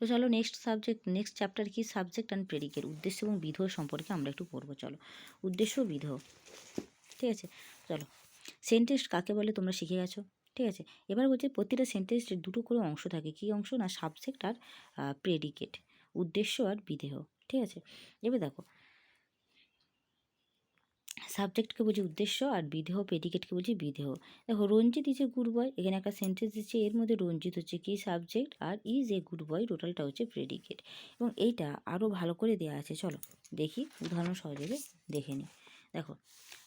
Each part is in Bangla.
তো চলো নেক্সট সাবজেক্ট নেক্সট চ্যাপ্টার কি? সাবজেক্ট অ্যান্ড প্রেডিকের উদ্দেশ্য এবং বিধ সম্পর্কে আমরা একটু পড়ব, চলো। উদ্দেশ্য বিধেয় বিধ। ঠিক আছে? চলো। সেন্টেন্স কাকে বলে তোমরা শিখে গেছো? ঠিক আছে? এবার বলছে প্রতিটা সেন্টেন্সের দুটো করে অংশ থাকে। কী অংশ? না সাবজেক্ট আর প্রেডিকেট উদ্দেশ্য আর বিধেয়। ঠিক আছে? এবার দেখো। সাবজেক্টকে বলছি উদ্দেশ্য আর বিদেহ প্রেডিকেটকে বলছি বিদেহ দেখো, রঞ্জিত ইজ এ গুড বয় এখানে একটা সেন্টেন্স দিচ্ছে, এর মধ্যে রঞ্জিত হচ্ছে কি সাবজেক্ট আর ইজ এ গুড বয় টোটালটা হচ্ছে প্রেডিকেট এবং এইটা আরও ভালো করে দেওয়া আছে, চলো দেখি, উদাহরণ সহযোগে দেখে নিই। দেখো,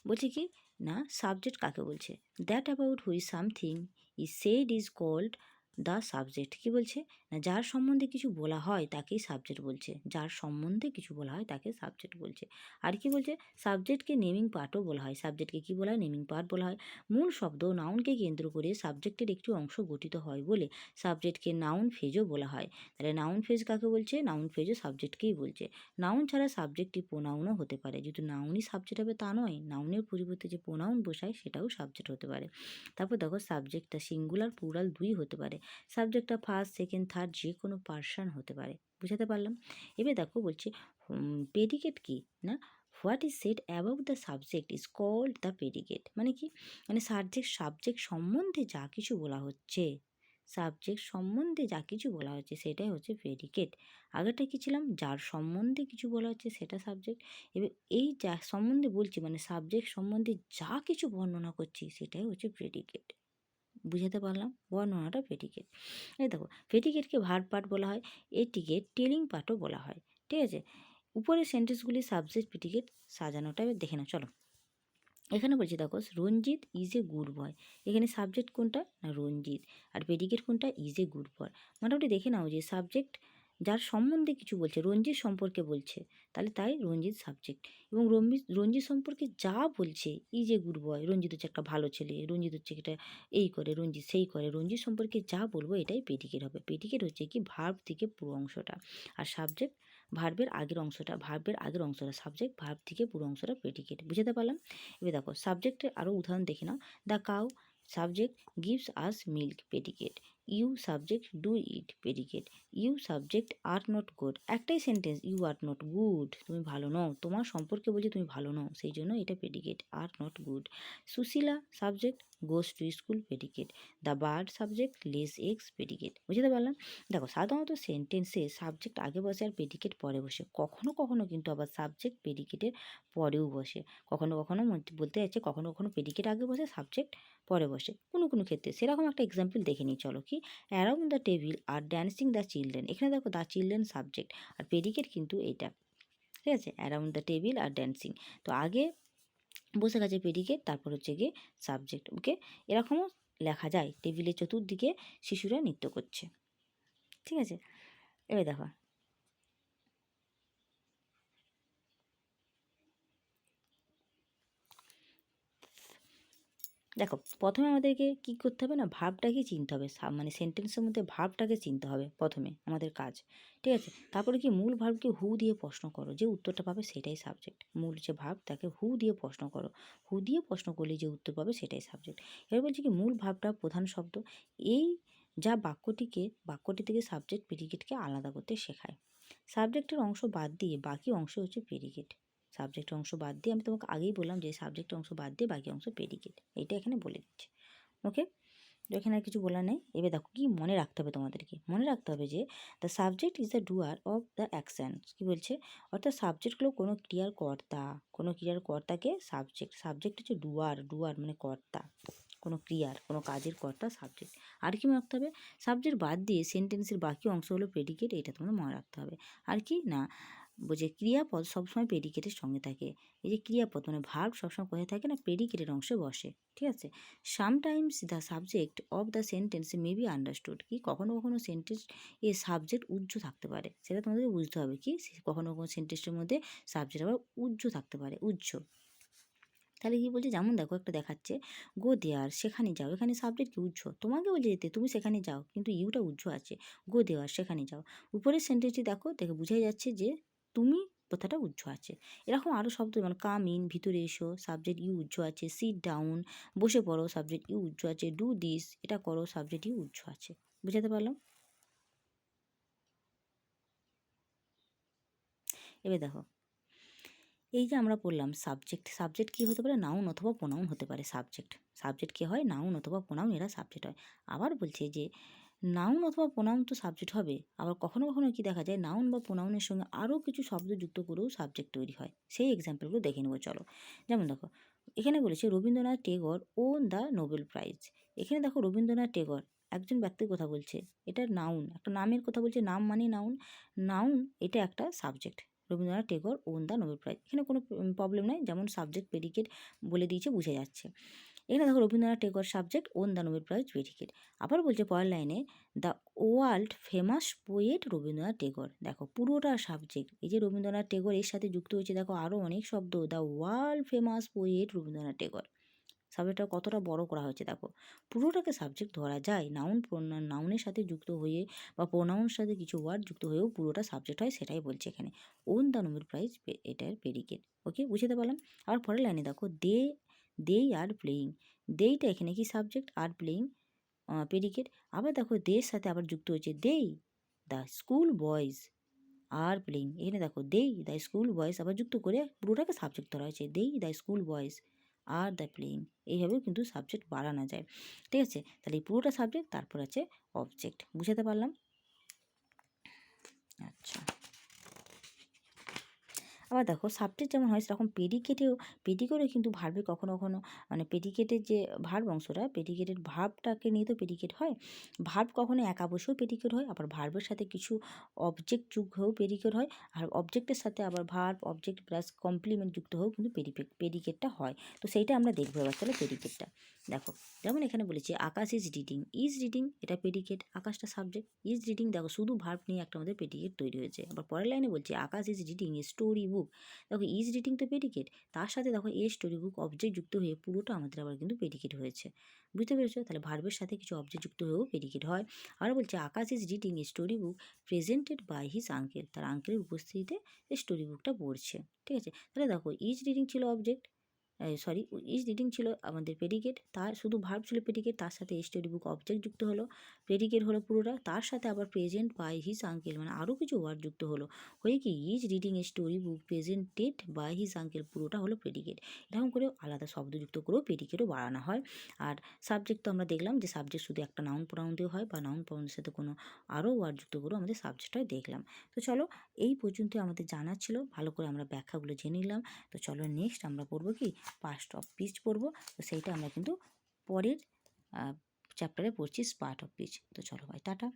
বলছি কি, না সাবজেক্ট কাকে বলছে? That about which something is said is called the subject কী বলছে? না, যার সম্বন্ধে কিছু বলা হয় তাকেই সাবজেক্ট বলছে। যার সম্বন্ধে কিছু বলা হয় তাকে সাবজেক্ট বলছে। আর কি বলছে? সাবজেক্টকে নেমিং পার্টও বলা হয়। সাবজেক্টকে কী বলা হয়? নেমিং পার্ট বলা হয়। মূল শব্দ নাউনকে কেন্দ্র করে সাবজেক্টের একটি অংশ গঠিত হয় বলে সাবজেক্টকে নাউন ফেজও বলা হয়। তাহলে নাউন ফেজ কাকে বলছে? নাউন ফেজও সাবজেক্টকেই বলছে। নাউন ছাড়া সাবজেক্টটি প্রোনাউনও হতে পারে। যেহেতু নাউনই সাবজেক্ট হবে তা নয় নাউনের পরিবর্তে যে প্রোনাউন বসায় সেটাও সাবজেক্ট হতে পারে। তারপর দেখো সাবজেক্টটা সিঙ্গুলার প্লুরাল দুই হতে পারে। সাবজেক্টটা ফার্স্ট সেকেন্ড থার্ড যে কোনো পার্সন হতে পারে। বুঝাতে পারলাম? এবার দেখো বলছে পেডিকেট কি? না? What is said about the subject is called the predicate মানে কি? মানে সাবজেক্ট সাবজেক্ট সম্বন্ধে যা কিছু বলা হচ্ছে সাবজেক্ট সম্বন্ধে যা কিছু বলা হচ্ছে, সেটাই হচ্ছে প্রেডিকেট আগেরটা কী ছিলাম? যার সম্বন্ধে কিছু বলা হচ্ছে, সেটা সাবজেক্ট এবার এই যা সম্বন্ধে বলছি মানে সাবজেক্ট সম্বন্ধে যা কিছু বর্ণনা করছি, সেটাই হচ্ছে প্রেডিকেট বুঝাতে পারলাম বর্ণনাটা পেটিকেট। এই দেখো, পেটিকেটকে ভার পার্ট বলা হয়, এটিকে টেলিং পার্টও বলা হয়, ঠিক আছে? উপরের সেন্টেন্সগুলি সাবজেক্ট পেটিকেট সাজানোটা দেখে না চলো। এখানে বলছি, দেখো, রঞ্জিত ইজ এ গুড বয়। এখানে সাবজেক্ট কোনটা? না, রঞ্জিত। আর পেডিকেট কোনটা? Is a good boy. মোটামুটি দেখে নাও যে সাবজেক্ট যার সম্বন্ধে কিছু বলছে, রঞ্জিত সম্পর্কে বলছে। তাহলে তাই রঞ্জিত সাবজেক্ট এবং রঞ্জিত রঞ্জিত সম্পর্কে যা বলছে ই যে গুড বয় রঞ্জিত হচ্ছে একটা ভালো ছেলে, রঞ্জিত হচ্ছে এটা এই করে, রঞ্জিত সেই করে, রঞ্জিত সম্পর্কে যা বলব এটাই পেটিকেট হবে। পেটিকেট হচ্ছে কি ভার্ব থেকে পুরো অংশটা। আর সাবজেক্ট ভার্বের আগের অংশটা ভার্বের আগের অংশটা সাবজেক্ট ভার্ব থেকে পুরো অংশটা পেটিকেট বুঝতে পারলাম? এবার দেখো সাবজেক্টের আরও উদাহরণ দেখে নাও। The cow subject gives us milk predicate you subject do it predicate you subject are not good একটাই sentence you are not good তুমি ভালো নও। তোমার সম্পর্কে বলছি তুমি ভালো নও। সেই জন্য এটা predicate are not good Sushila subject goes to school predicate the bird subject lays eggs predicate বুঝতে পারলাম? দেখো, সাধারণত সেন্টেন্সে সাবজেক্ট আগে বসে আর পেডিকেট পরে বসে। কখনো কখনো কিন্তু আবার সাবজেক্ট পেডিকেটের পরেও বসে। কখনো কখনো বলতে যাচ্ছে কখনো কখনো পেডিকেট আগে বসে সাবজেক্ট পরে বসে। কোনো কোনো ক্ষেত্রে। সেরকম একটা এক্সাম্পল দেখে নিই, চলো কি? Around the table are dancing the children এখানে দেখো দ্য চিলড্রেন সাবজেক্ট আর পেডিকেট কিন্তু এইটা ঠিক আছে? Around the table are dancing তো আগে বসে গেছে পেডিকেট তারপর হচ্ছে গিয়ে সাবজেক্ট ওকে এরকমও লেখা যায়। টেবিলের চতুর্দিকে শিশুরা নৃত্য করছে। ঠিক আছে? এবার দেখো। দেখো, প্রথমে আমাদেরকে কী করতে হবে না, ভাবটাকে চিনতে হবে। মানে সেন্টেন্সের মধ্যে ভাবটাকে চিনতে হবে প্রথমে আমাদের কাজ, ঠিক আছে? তারপরে কি মূল ভাবকে হু দিয়ে প্রশ্ন করো, যে উত্তরটা পাবে সেটাই সাবজেক্ট মূল যে ভাব, তাকে হু দিয়ে প্রশ্ন করো। হু দিয়ে প্রশ্ন করলে যে উত্তর পাবে সেটাই সাবজেক্ট এবার বলছি কি, মূল ভাবটা প্রধান শব্দ, এই যা বাক্যটিকে, বাক্যটি থেকে সাবজেক্ট পেরিকেটকে আলাদা করতে শেখায়। সাবজেক্টের অংশ বাদ দিয়ে বাকি অংশ হচ্ছে পেরিকেট সাবজেক্ট অংশ বাদ দিয়ে আমি তোমাকে আগেই বললাম যে সাবজেক্ট অংশ বাদ দিয়ে বাকি অংশ পেডিকেট এইটা এখানে বলে দিচ্ছে। ওকে তো এখানে আর কিছু বলার নেই। এবার দেখো কি মনে রাখতে হবে তোমাদেরকে। মনে রাখতে হবে যে the subject is the doer of the action কী বলছে? অর্থাৎ সাবজেক্টগুলো কোনো ক্রিয়ার কর্তা। কোনো ক্রিয়ার কর্তাকে সাবজেক্ট সাবজেক্ট হচ্ছে ডুয়ার ডুয়ার মানে কর্তা। কোনো ক্রিয়ার, কোনো কাজের কর্তা সাবজেক্ট আর কি মনে রাখতে হবে? সাবজেক্ট বাদ দিয়ে সেন্টেন্সের বাকি অংশ হলো প্রেডিকেট এটা তোমাদের মনে রাখতে হবে। আর কি? না। যে ক্রিয়াপদ সবসময় প্রেডিকেটের সঙ্গে থাকে। এই যে ক্রিয়াপদ মানে ভার্ব সবসময় কোথায় থাকে না? প্রেডিকেটের অংশে বসে। ঠিক আছে? Sometimes the subject of the sentence may be understood কি? কখনো কখনো সেন্টেন্স এ সাবজেক্ট উজ্জ্ব থাকতে পারে। সেটা তোমাদেরকে বুঝতে হবে কি? কখনো কখনো সেন্টেন্সের মধ্যে সাবজেক্ট আবার উজ্জ্ব থাকতে পারে। উজ্জ্ব। তাহলে কী বলছে? যেমন দেখো একটা দেখাচ্ছে গো দেয়ার সেখানে যাও। এখানে সাবজেক্ট কি উজ্জ্ব? তোমাকে বলছে যেতে তুমি সেখানে যাও, কিন্তু ইউটা উজ্জ্ব আছে। গো দেওয়ার সেখানে যাও। উপরের সেন্টেন্সটি দেখো, দেখে বোঝাই যাচ্ছে যে তুমি কথাটা উজ্জ্ব আছে। এরকম আরও শব্দ যেমন কাম ইন ভিতরে এসো সাবজেক্ট ইউ উজ্জ্ব আছে। সিট ডাউন বসে পড়ো সাবজেক্ট ইউ উজ্জ্ব আছে। ডু দিস এটা করো সাবজেক্ট ইউ উজ্জ্ব আছে। বুঝাতে পারলাম? এবার দেখো, এই যে আমরা পড়লাম সাবজেক্ট সাবজেক্ট কী হতে পারে? নাউন অথবা প্রোনাউন হতে পারে সাবজেক্ট সাবজেক্ট কী হয়? নাউন অথবা প্রোনাউন এরা সাবজেক্ট হয়। আবার বলছে যে নাউন অথবা প্রোনাউন তো সাবজেক্ট হবে। আবার কখনো কখনো কি দেখা যায় নাউন বা প্রোনাউনের সঙ্গে আরও কিছু শব্দ যুক্ত করেও সাবজেক্ট তৈরি হয়। সেই এক্সাম্পলগুলো দেখে নেব, চলো। যেমন দেখো, এখানে বলেছে Rabindranath Tagore won the Nobel Prize. এখানে দেখো রবীন্দ্রনাথ টেগর, একজন ব্যক্তির কথা বলছে। এটা নাউন একটা নামের কথা বলছে, নাম মানে নাউন নাউন এটা একটা subject Rabindranath Tagore won the Nobel Prize. এখানে কোনো প্রবলেম নাই, যেমন সাবজেক্ট প্রেডিকেট বলে দিয়েছে, বুঝে যাচ্ছে। এখানে দেখো Rabindranath Tagore subject won the Nobel Prize predicate আবার বলছে পরের লাইনে the world famous poet Rabindranath Tagore. দেখো পুরোটা সাবজেক্ট এই যে রবীন্দ্রনাথ টেগর, এর সাথে যুক্ত হয়েছে দেখো আরও অনেক শব্দ। The world famous poet Rabindranath Tagore. সাবজেক্টটা কতটা বড় করা হয়েছে দেখো। পুরোটাকে সাবজেক্ট ধরা যায় নাউন নাউনের সাথে যুক্ত হয়ে বা প্রোনাউনের সাথে কিছু ওয়ার্ড যুক্ত হয়েও পুরোটা সাবজেক্ট হয় সেটাই বলছে এখানে। ওন দ্য নোবেল প্রাইজ এটার পেডিকেট ওকে বুঝতে পারলাম? আবার পরের লাইনে দেখো দে দেই আর প্লেয়িং দেইটা এখানে কি সাবজেক্ট আর প্লেয়িং পেডিকেট আবার দেখো দের সাথে আবার যুক্ত হয়েছে they the school boys are playing এখানে দেখো দেই দ্য স্কুল বয়েজ আবার যুক্ত করে পুরোটাকে সাবজেক্ট ধরা হয়েছে। They the school boys are the playing এইভাবেও কিন্তু সাবজেক্ট বাড়ানো যায়। ঠিক আছে? তাহলে এই পুরোটা সাবজেক্ট তারপর আছে অবজেক্ট বুঝাতে পারলাম? আচ্ছা। আবার দেখো সাবজেক্ট যেমন হয় সেরকম পেডিকেটেও পেডিকেটও কিন্তু ভার্বে কখনো কখনো মানে পেডিকেটের যে ভার্ব অংশটা পেডিকেটের ভার্বটাকে নিয়ে তো পেডিকেট হয়। ভার্ব কখনো একা বসেও পেডিকেট হয়, আবার ভার্বের সাথে কিছু অবজেক্ট যুক্ত হয়েও পেডিকেট হয়, আর অবজেক্টের সাথে আবার ভার্ব অবজেক্ট প্লাস কমপ্লিমেন্ট যুক্ত হয়েও কিন্তু পেডিকেটটা হয়। তো সেইটা আমরা দেখব এবার তাহলে পেডিকেটটা দেখো, যেমন এখানে বলেছি, Akash is reading is reading এটা পেডিকেট আকাশটা সাবজেক্ট ইজ রিডিং দেখো শুধু ভার্ব নিয়ে একটা আমাদের পেডিকেট তৈরি হয়েছে। আবার পরের লাইনে বলছি, Akash is reading story book দেখো ইজ রিডিং তো পেডিকেট তার সাথে দেখো এ স্টোরি বুক অবজেক্ট যুক্ত হয়ে পুরোটা আমাদের আবার কিন্তু পেডিকেট হয়েছে। বুঝতে পেরেছ? তাহলে ভার্বের সাথে কিছু অবজেক্ট যুক্ত হয়েও পেডিকেট হয়। আরও বলছে, Akash is reading a story book presented by his uncle তার আঙ্কেলের উপস্থিতিতে স্টোরি বুকটা পড়ছে। ঠিক আছে? তাহলে দেখো ইজ রিডিং ছিল অবজেক্ট সরি ইজ রিডিং ছিল আমাদের পেডিকেট তার শুধু ভার্ব ছিল পেডিকেট তার সাথে স্টোরি বুক অবজেক্ট যুক্ত হলো। পেডিকেট হলো পুরোটা, তার সাথে আবার প্রেজেন্ট বাই হিজ আঙ্কেল মানে আরও কিছু ওয়ার্ড যুক্ত হলো। হয়ে কি is reading a story book presented by his uncle পুরোটা হলো পেডিকেট এরকম করে আলাদা শব্দ যুক্ত করেও পেডিকেটও বাড়ানো হয়। আর সাবজেক্ট তো আমরা দেখলাম যে সাবজেক্ট শুধু একটা নাউন প্রোনাউন দিয়ে হয়, বা নাউন প্রোনাউনের সাথে কোনো আরও ওয়ার্ড যুক্ত করেও আমাদের সাবজেক্টটাই দেখলাম। তো চলো, এই পর্যন্ত আমাদের জানা ছিল। ভালো করে আমরা ব্যাখ্যাগুলো জেনে নিলাম। তো চলো নেক্সট আমরা পড়ব কি? পাস্ট অফ পিচ পড়ব তো সেইটা আমরা কিন্তু পরের চ্যাপ্টারে পড়ছি স্পার্ট অফ পিচ তো চলো ভাই, টাটা।